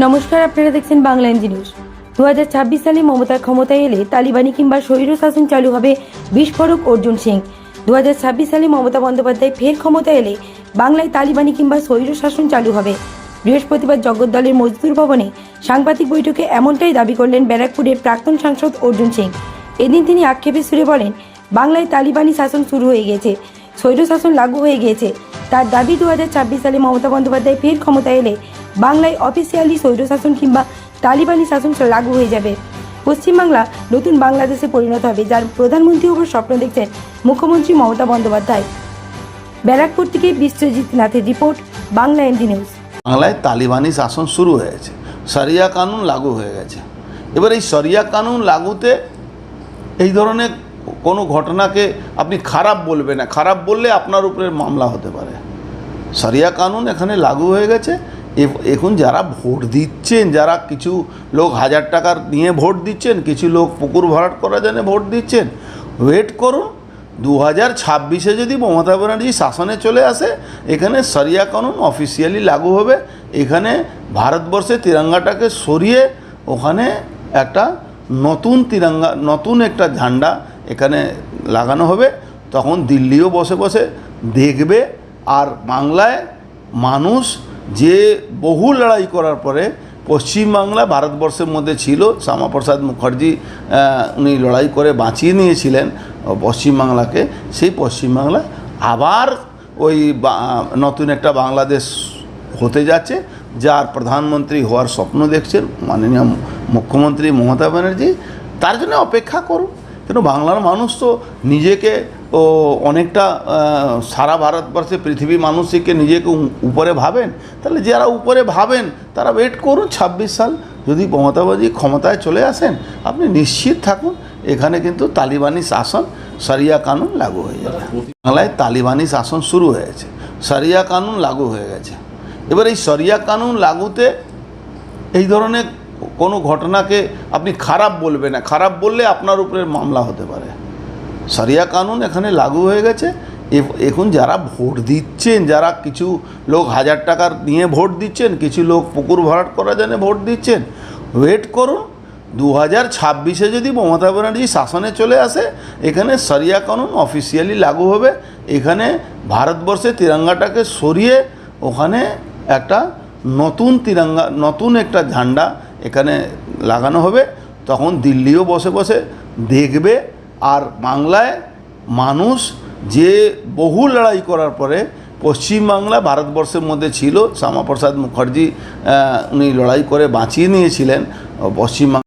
নমস্কার, আপনারা দেখছেন বাংলা নিউজ। দু হাজার ছাব্বিশ সালে মমতার ক্ষমতায় এলে তালিবানি কিংবা স্বৈর শাসন চালু হবে বিস্ফোরক অর্জুন সিং। দু হাজার ছাব্বিশ সালে মমতা বন্দ্যোপাধ্যায় ফের ক্ষমতায় এলে বাংলায় তালিবানি কিংবা স্বৈর শাসন চালু হবে। বৃহস্পতিবার জগদ্দলের মজদুর ভবনে সাংবাদিক বৈঠকে এমনটাই দাবি করলেন ব্যারাকপুরের প্রাক্তন সাংসদ অর্জুন সিং। এদিন তিনি আক্ষেপের সুরে বলেন, বাংলায় তালিবানি শাসন শুরু হয়ে গিয়েছে স্বৈর শাসন লাগু হয়ে গিয়েছে তার দাবি দু হাজার ছাব্বিশ সালে মমতা বন্দ্যোপাধ্যায় ফের ক্ষমতায় এলে বাংলায় অফিসিয়ালি স্বৈরশাসন কিংবা তালিবানি শাসন লাগু হয়ে যাবে। পশ্চিমবাংলা নতুন বাংলাদেশে পরিণত হবে, যার প্রধানমন্ত্রী হবার স্বপ্ন দেখছেন মুখ্যমন্ত্রী মমতা বন্দ্যোপাধ্যায়। ব্যারাকপুর থেকে বিশ্বজিৎ নাথের রিপোর্ট, বাংলা এনডি নিউজ বাংলায় তালিবানি শাসন শুরু হয়েছে শরিয়া কানুন লাগু হয়ে গেছে। এবার এই শরিয়া কানুন লাগুতে এই ধরনের কোনো ঘটনাকে আপনি খারাপ বলবেন না, খারাপ বললে আপনার উপরে মামলা হতে পারে। শরিয়া কানুন এখানে লাগু হয়ে গেছে এখন যারা ভোট দিচ্ছেন, যারা কিছু লোক হাজার টাকার নিয়ে ভোট দিচ্ছেন, কিছু লোক পুকুর ভরাট করার জন্য ভোট দিচ্ছেন ওয়েট করুন। দু হাজার ছাব্বিশে যদি মমতা ব্যানার্জি শাসনে চলে আসে, এখানে সরিয়া কানুন অফিসিয়ালি লাগু হবে। এখানে ভারতবর্ষে তিরঙ্গাটাকে সরিয়ে ওখানে একটা নতুন তিরঙ্গা, নতুন একটা ঝান্ডা এখানে লাগানো হবে। তখন দিল্লিও বসে বসে দেখবে, আর বাংলায় মানুষ যে বহু লড়াই করার পরে পশ্চিমবাংলা ভারতবর্ষের মধ্যে ছিল, শ্যামাপ্রসাদ মুখার্জি উনি লড়াই করে বাঁচিয়ে নিয়েছিলেন পশ্চিমবাংলাকে সেই পশ্চিমবাংলা আবার ওই নতুন একটা বাংলাদেশ হতে যাচ্ছে, যার প্রধানমন্ত্রী হওয়ার স্বপ্ন দেখছেন মাননীয় মুখ্যমন্ত্রী মমতা ব্যানার্জি। তার জন্য অপেক্ষা করুন। কেন বাংলার মানুষ তো নিজেকে ও অনেকটা সারা ভারতবর্ষে পৃথিবী মানুষকে নিজেকে উপরে ভাবেন, তাহলে যারা উপরে ভাবেন, তারা ওয়েট করুন ছাব্বিশ সাল। যদি মমতা ব্যানার্জি ক্ষমতায় চলে আসেন, আপনি নিশ্চিত থাকুন, এখানে কিন্তু তালিবানি শাসন সরিয়া কানুন লাগু হয়ে যাবে। বাংলায় তালিবানি শাসন শুরু হয়েছে, সরিয়া কানুন লাগু হয়ে গেছে। এবার এই সরিয়া কানুন লাগুতে এই ধরনের কোনো ঘটনাকে আপনি খারাপ বলবেন না। খারাপ বললে আপনার উপরে মামলা হতে পারে। সরিয়া কানুন এখানে লাগু হয়ে গেছে। এখন যারা ভোট দিচ্ছেন, যারা কিছু লোক হাজার টাকার নিয়ে ভোট দিচ্ছেন, কিছু লোক পুকুর ভরাট করার জন্য ভোট দিচ্ছেন ওয়েট করুন। দু হাজার ছাব্বিশে যদি মমতা ব্যানার্জি শাসনে চলে আসে, এখানে সরিয়া কানুন অফিসিয়ালি লাগু হবে। এখানে ভারতবর্ষে তিরঙ্গাটাকে সরিয়ে ওখানে একটা নতুন তিরঙ্গা, নতুন একটা ঝান্ডা এখানে লাগানো হবে। তখন দিল্লিও বসে বসে দেখবে আর বাংলায় মানুষ যে বহু লড়াই করার পরে পশ্চিমবাংলা ভারতবর্ষের মধ্যে ছিল, শ্যামাপ্রসাদ মুখার্জি উনি লড়াই করে বাঁচিয়ে নিয়েছিলেন পশ্চিমবাংলা